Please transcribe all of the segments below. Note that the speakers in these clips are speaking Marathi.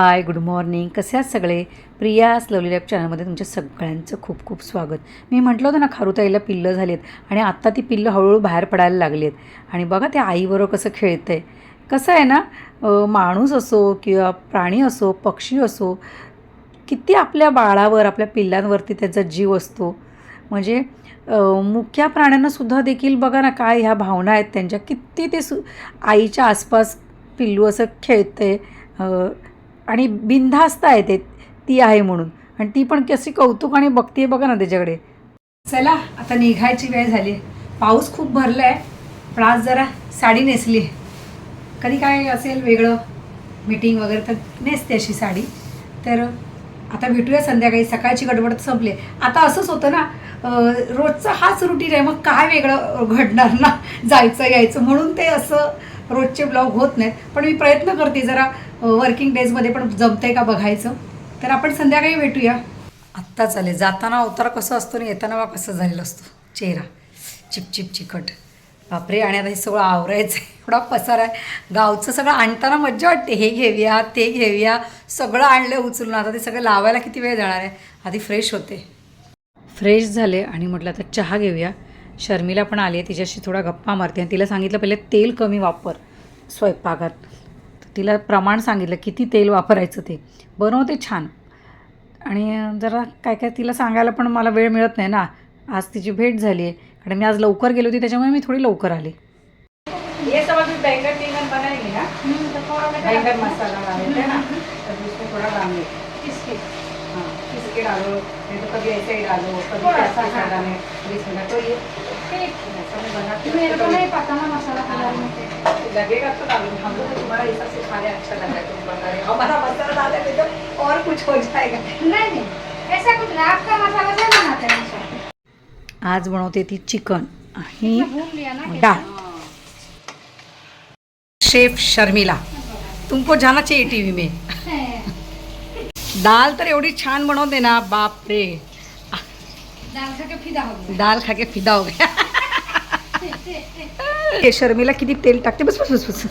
हाय गुड मॉर्निंग कसे आहात सगळे? प्रिया स्लवली लॅब चॅनलमध्ये तुमच्या सगळ्यांचं खूप खूप स्वागत. मी म्हटलं होतं ना खारुताईला पिल्लं झाली आहेत आणि आत्ता ती पिल्लं हळूहळू बाहेर पडायला लागली आहेत आणि बघा ते आईबरोबर कसं खेळतं आहे कसं आहे ना माणूस असो किंवा प्राणी असो पक्षी असो किती आपल्या बाळावर आपल्या पिल्लांवरती त्याचा जीव असतो. म्हणजे मुख्या प्राण्यांनासुद्धा देखील बघा ना काय ह्या भावना आहेत त्यांच्या. किती ते सु आईच्या आसपास पिल्लू असं खेळते आणि बिनधास्त आहे ते ती आहे म्हणून. आणि ती पण कशी कौतुक आणि बघते बघा ना त्याच्याकडे. चला आता निघायची वेळ झाली. पाऊस खूप भरला आहे पण आज जरा साडी नेसली. कधी काय असेल वेगळं मीटिंग वगैरे तर नेसते अशी साडी. तर आता भेटूया संध्याकाळी सकाळची गडबड संपली. आता असंच होतं ना रोजचं हाच रुटीन आहे मग काय वेगळं घडणार ना? जायचं यायचं म्हणून ते असं रोजचे ब्लॉग होत नाहीत. पण मी प्रयत्न करते जरा वर्किंग डेजमध्ये पण जमतंय का बघायचं? तर आपण संध्याकाळी भेटूया. आत्ता चालेल. जाताना अवतार कसं असतो आणि येताना बा कसं झालेलं असतो. चेहरा. चिपचिप चिकट. बापरे आणि आता हे सगळं आवरायचं आहे एवढा पसार आहे. गावचं सगळं आणताना मज्जा वाटते. हे घेऊया ते घेऊया. सगळं आणलं उचलून. आता ते सगळं लावायला किती वेळ जाणार आहे? आधी फ्रेश होते. फ्रेश झाले आणि म्हटलं आता चहा घेऊया. शर्मिला पण आली आहे. तिच्याशी थोडा गप्पा मारते. आणि तिला सांगितलं पहिले तेल कमी वापर. स्वयंपाकात. तिला प्रमाण सांगितलं किती तेल वापरायचं ते. बनवते छान. आणि जरा काय काय तिला सांगायला पण मला वेळ मिळत नाही ना. आज तिची भेट झाली आहे. कारण मी आज लवकर गेली होती त्याच्यामुळे मी थोडी लवकर आली. ये सब अभी बैंगन बैंगन बनाएंगे ना? बैंगन मसाला डालते हैं ना? तब उसको थोड़ा डालेंगे किसकी हाँ किसके डालो नहीं तो कभी ऐसे ही डालो कभी थोड़ा कैसा सा। डालें बीस मिनट. तो ये. ठीक. मेरे को नहीं पता ना मसाला के लगेगा तो डालूंगी हम लोग तो तुम्हारा हिसाब से खाने अच्छा लग रहा है तुम बता रहे हो हमारा मसाला डालेंगे तो और कुछ हो जाएगा. नहीं नहीं. ऐसा कुछ नहीं. आपका मसाला से बनाते हैं ऐसा. आज बनवते ती चिकन आणि मैं। डाळ. शेफ शर्मिला तुमको जाना चाहिए टीव्ही में. हैं, दाल तर एवढी छान बनवते ना बाप रे दाल खा के फिदा हो गया. दाल खा के फिदा हो गया. हे शर्मिला किती तेल टाकते? बस बस बस बस.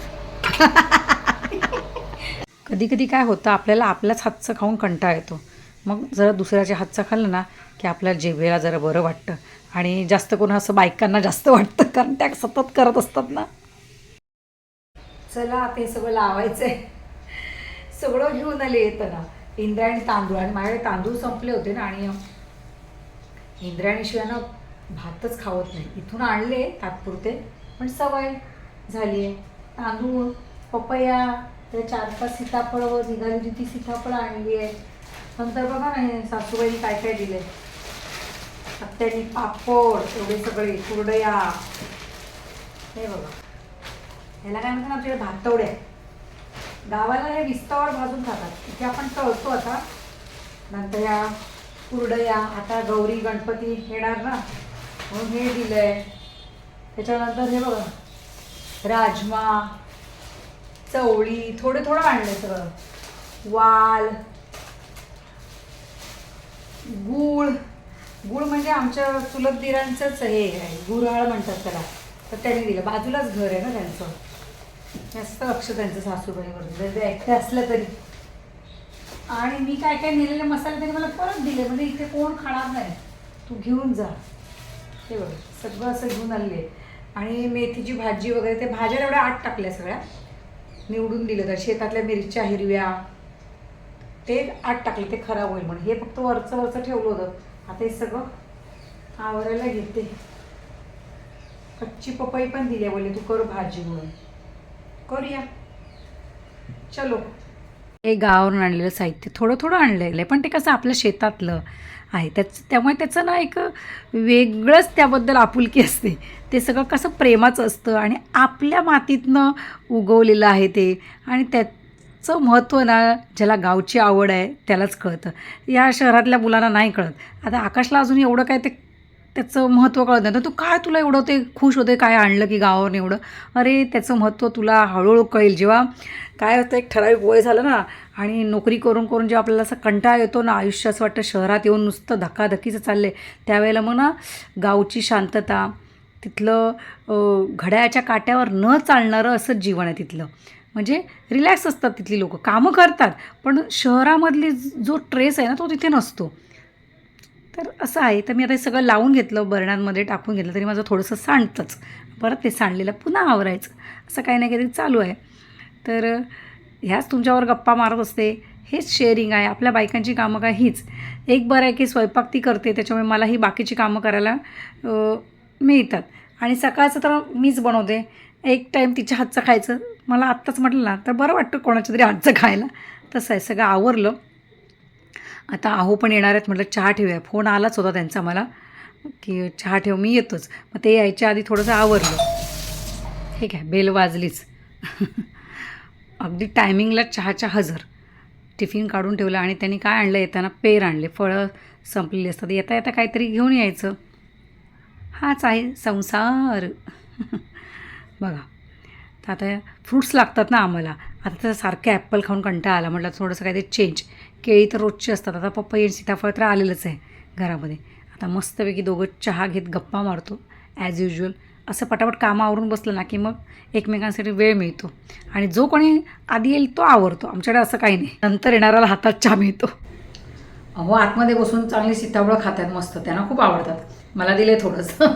कधी कधी काय होतं आपल्याला आपल्याच हातचं खाऊन कंटाळा येतो. मग जरा दुसऱ्याच्या हातचं खाल्लं ना की आपल्या जेवेला जरा बरं वाटतं. आणि जास्त करून असं बायकांना जास्त वाटतं कारण त्या सतत करत असतात ना. चला आता हे सगळं लावायचं आहे सगळं घेऊन आले येतं ना इंद्रायणी तांदूळ. आणि माझ्याकडे तांदूळ संपले होते ना आणि इंद्रायणीशिवाय ना भातच खावत नाही. इथून आणले तात्पुरते. पण सवय झाली आहे. तांदूळ पपया ते चार पाच सीताफळं निघाली होती ती सीताफळं आणली आहे नंतर बघा नाही सासूबाईने सासूबाईंनी काय काय दिले आत्यानी पापड एवढे सगळे कुरडया. हे बघा. ह्याला काय म्हणतात ना भातवड्या. गावाला हे विस्तावर भाजून खातात. इथे आपण तळतो आता. नंतर या कुरडया आता गौरी गणपती येणार ना. म्हणून हे दिलं आहे त्याच्यानंतर हे बघा. राजमा चवळी थोडे थोडं आणले सगळं. वाल गूळ. गूळ म्हणजे आमच्या चुलत दिरांचंच हे आहे. गुऱ्हाळ म्हणतात त्याला. तर त्यांनी दिलं. बाजूलाच घर आहे ना त्यांचं. जास्त लक्ष त्यांचं सासूबाईवर जर ते ऐकते असलं तरी. आणि मी काय काय नेलेले मसाले त्यांनी मला परत दिले. म्हणजे इथे कोण खाणार नाही. तू घेऊन जा. हे बघ. सगळं असं घेऊन आलेले. आणि मेथीची भाजी वगैरे ते भाज्या एवढ्या आत टाकल्या सगळ्या. निवडून दिलं तर शेतातल्या मिरच्या हिरव्या ते आत टाकले ते खराब होईल म्हणून. हे फक्त वरचं वरचं ठेवलं होतं. आता हे सगळं आवरायला घेते. कच्ची पपई पण दिली आहे बोलले तू कर भाजी म्हणून. करूया. चलो. हे गावावरून आणलेलं साहित्य थोडं थोडं आणलेलं आहे पण ते कसं आपल्या शेतातलं आहे. त्याच त्यामुळे त्याचं ना एक वेगळंच त्याबद्दल आपुलकी असते. ते सगळं कसं प्रेमाचं असतं आणि आपल्या मातीतनं उगवलेलं आहे ते. आणि त्याचं महत्त्व ना ज्याला गावची आवड आहे त्यालाच कळतं. या शहरातल्या मुलांना नाही कळत. आता आकाशला अजून एवढं काय ते त्याचं महत्त्व कळत नाही. तर तू काय तुला एवढं ते खुश होते काय आणलं की गावावर एवढं? अरे त्याचं महत्त्व तुला हळूहळू कळेल. जेव्हा काय होतं एक ठराविक वय झालं ना आणि नोकरी करून करून जेव्हा आपल्याला असं कंटाळा येतो ना आयुष्य असं वाटतं शहरात येऊन नुसतं धकाधकीचं चाललं आहे त्यावेळेला मग ना गावची शांतता तिथलं घड्याच्या घड्याळाच्या काट्यावर न चालणारं असं जीवन आहे तिथलं. म्हणजे रिलॅक्स असतात तिथली लोकं. कामं करतात पण शहरामधली जो ट्रेस आहे ना तो तिथे नसतो. तर असं आहे. तर मी आता हे सगळं लावून घेतलं बर्णांमध्ये टाकून घेतलं. तरी माझं थोडंसं सांडतंच. परत ते सांडलेलं पुन्हा आवरायचं. असं काही ना काहीतरी चालू आहे. तर ह्याच तुमच्यावर गप्पा मारत असते. हेच शेअरिंग आहे. आपल्या बायकांची कामं काय? हीच. एक बरं आहे की स्वयंपाक ती करते. त्याच्यामुळे मला ही बाकीची कामं करायला मिळतात. आणि सकाळचं तर मीच बनवते. एक टाईम तिच्या हातचं खायचं. मला आत्ताच म्हटलं ना तर बरं वाटतं कोणाच्या तरी हातचं खायला. तसं आहे. सगळं आवरलं. आता आहो पण येणार आहेत म्हटलं चहा ठेवूया. फोन आलाच होता त्यांचा मला की चहा ठेव मी येतोच. मग ते यायच्या आधी थोडंसं आवरलं. ठीक आहे बेल वाजलीच. अगदी टायमिंगला चहाच्या हजर. टिफिन काढून ठेवलं आणि त्यांनी काय आणलं येताना पेर आणले. फळं संपलेली असतात. येता येता काहीतरी घेऊन यायचं. हाच आहे संसार. बघा. तर आता फ्रूट्स लागतात ना आम्हाला. आता तर सारखे ॲपल खाऊन कंटाळा आला. म्हटलं थोडंसं काहीतरी चेंज केळी तर रोजची असतात. आता पप्पा आणि सीताफळ तर आलेलंच आहे घरामध्ये. आता मस्तपैकी दोघं चहा घेत गप्पा मारतो ॲज युजल असं पटापट कामं आवरून बसलं ना की मग एकमेकांसाठी वेळ मिळतो. आणि जो कोणी आधी येईल तो आवरतो. आमच्याकडे असं काही नाही. नंतर येणाऱ्याला हातात चहा मिळतो. अहो आतमध्ये बसून चांगली सीताफळं खातात मस्त. त्यांना खूप आवडतात. मला दिले थोडंसं.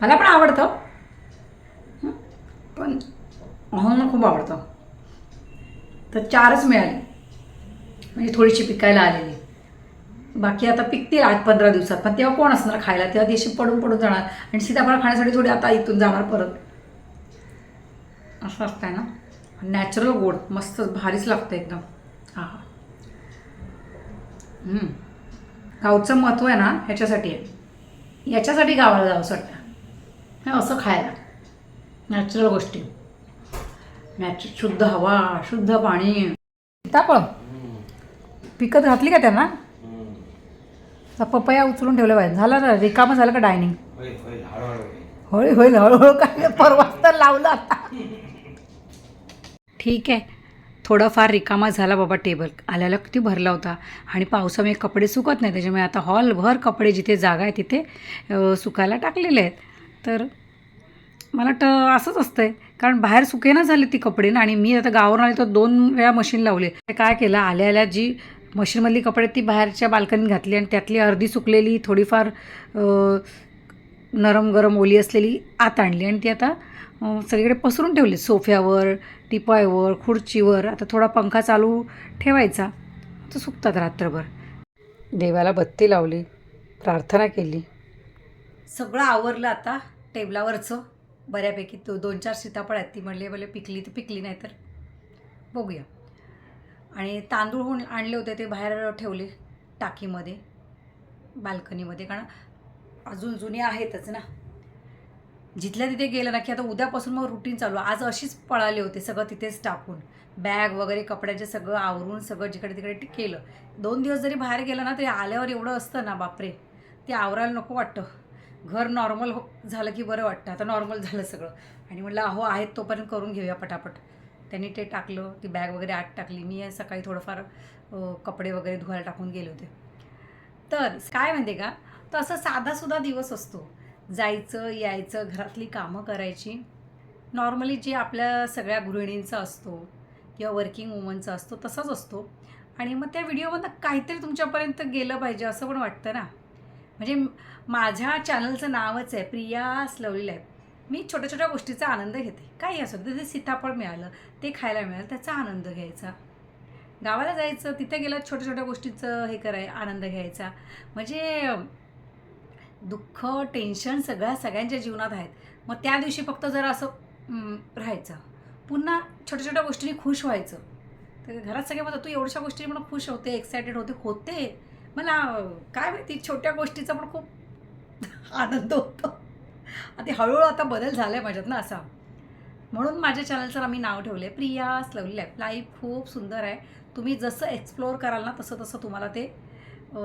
मला पण आवडतं. पण अहोंना खूप आवडतं. तर चारच मिळाली. म्हणजे थोडीशी पिकायला आलेली. बाकी आता पिकतील आठ पंधरा दिवसात. पण तेव्हा कोण असणार खायला? तेव्हा देशी पडून पडून जाणार. आणि सीताफळ खाण्यासाठी थोडी आता इथून जाणार परत. असं असतं ना? नॅचरल गोड. मस्त भारीच लागतं एकदम. हा. हा गावचं महत्त्व आहे ना ह्याच्यासाठी. आहे याच्यासाठी गावाला जावंसं वाटतं. असं खायला. नॅचरल गोष्टी. नॅचर शुद्ध हवा शुद्ध पाणी. सीताफळ. पिकत घातली का त्यांना? पपया उचलून ठेवलं पाहिजे झालं ना रिकामं झालं का डायनिंग होईल होईल हळूहळू. काय परवाच तर लावलं आता. ठीक आहे. थोडाफार रिकामा झाला बाबा टेबल आल्याला किती भरला होता. आणि पावसामुळे कपडे सुकत नाही. त्याच्यामुळे आता हॉलभर कपडे जिथे जागा आहे तिथे सुकायला टाकलेले आहेत. तर मला वाटतं असंच असतंय. कारण बाहेर सुकेना झाली ती कपडे ना. आणि मी आता गावावरून आले तर दोन वेळा मशीन लावले. ते काय केलं? आल्या आल्या जी मशीनमधली कपडे ती बाहेरच्या बाल्कनीत घातली आणि त्यातली अर्धी सुकलेली थोडीफार नरम गरम ओली असलेली आत आणली आणि ती आता सगळीकडे पसरून ठेवली. सोफ्यावर टिपायवर खुर्चीवर आता थोडा पंखा चालू ठेवायचा. तर सुकतात रात्रभर. देवाला बत्ती लावली प्रार्थना केली. सगळं आवरलं आता टेबलावरचं. बऱ्यापैकी तो दोन चार सीताफळ आहेत ती. म्हणले भले पिकली तर पिकली नाही तर बघूया. आणि तांदूळ होऊन आणले होते ते बाहेर ठेवले टाकीमध्ये बाल्कनीमध्ये. कारण अजून जुने आहेतच ना. जिथल्या तिथे गेलं ना की आता उद्यापासून मग रुटीन चालू. आज अशीच पळाले होते सगळं तिथेच टाकून. बॅग वगैरे कपड्याचे सगळं आवरून सगळं जिकडे तिकडे केलं. दोन दिवस जरी बाहेर गेलं ना तरी आल्यावर एवढं असतं ना बापरे. ते आवरायला नको वाटतं. घर नॉर्मल हो झालं की बरं वाटतं. आता नॉर्मल झालं सगळं. आणि म्हटलं अहो आहेत तोपर्यंत करून घेऊया पटापट. त्यांनी ते टाकलं ती बॅग वगैरे आत टाकली. मी सकाळी थोडंफार कपडे वगैरे धुवायला टाकून गेले होते. तर काय म्हणते का? तर असं साधासुद्धा दिवस असतो. जायचं यायचं घरातली कामं करायची. नॉर्मली जे आपल्या सगळ्या गृहिणींचा असतो किंवा वर्किंग वुमनचा असतो तसाच असतो. आणि मग त्या व्हिडिओमधनं काहीतरी तुमच्यापर्यंत गेलं पाहिजे असं पण वाटतं ना? म्हणजे माझ्या चॅनलचं नावच आहे प्रिया स्लवली लाईफ मी छोट्या छोट्या गोष्टीचा आनंद घेते. काही असो ते सीताफळ मिळालं ते खायला मिळालं त्याचा आनंद घ्यायचा. गावाला जायचं तिथे गेलं छोट्या छोट्या गोष्टीचं हे कराय आनंद घ्यायचा. म्हणजे दुःख टेन्शन सगळ्या सगळ्यांच्या जीवनात आहेत. मग त्या दिवशी फक्त जरा असं राहायचं. पुन्हा छोट्या छोट्या गोष्टींनी खुश व्हायचं. तर घरात सगळे म्हणतात तू एवढ्या गोष्टी म्हणून खुश होते एक्सायटेड होते होते. मला काय माहिती छोट्या गोष्टीचा पण खूप आनंद होतो. आता हळूहळू आता बदल झाला आहे माझ्यात ना असा. म्हणून माझ्या चॅनलचं आम्ही नाव ठेवलं आहे प्रिया लवली लाईफ लाईफ खूप सुंदर आहे. तुम्ही जसं एक्सप्लोअर कराल ना तसं तसं तुम्हाला ते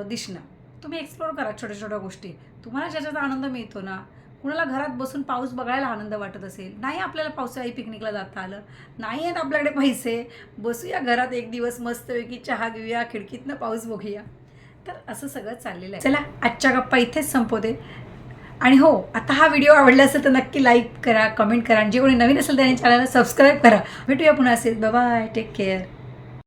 दिसणार. तुम्ही एक्सप्लोअर करा छोट्या छोट्या गोष्टी. तुम्हाला ज्याच्यात आनंद मिळतो ना कुणाला घरात बसून पाऊस बघायला आनंद वाटत असेल नाही आपल्याला पावसाळी पिकनिकला जाता आलं नाही आहेत आपल्याकडे पैसे बसूया घरात एक दिवस मस्तपैकी चहा घेऊया खिडकीतनं पाऊस बघूया. तर असं सगळं चाललेलं आहे. चला आजच्या गप्पा इथेच संपवते. आणि हो आता हा व्हिडिओ आवडला असेल तर नक्की लाईक करा कमेंट करा. आणि जे कोणी नवीन असेल त्याने चॅनलला सबस्क्राईब करा. भेटूया पुन्हा असेल. Bye take care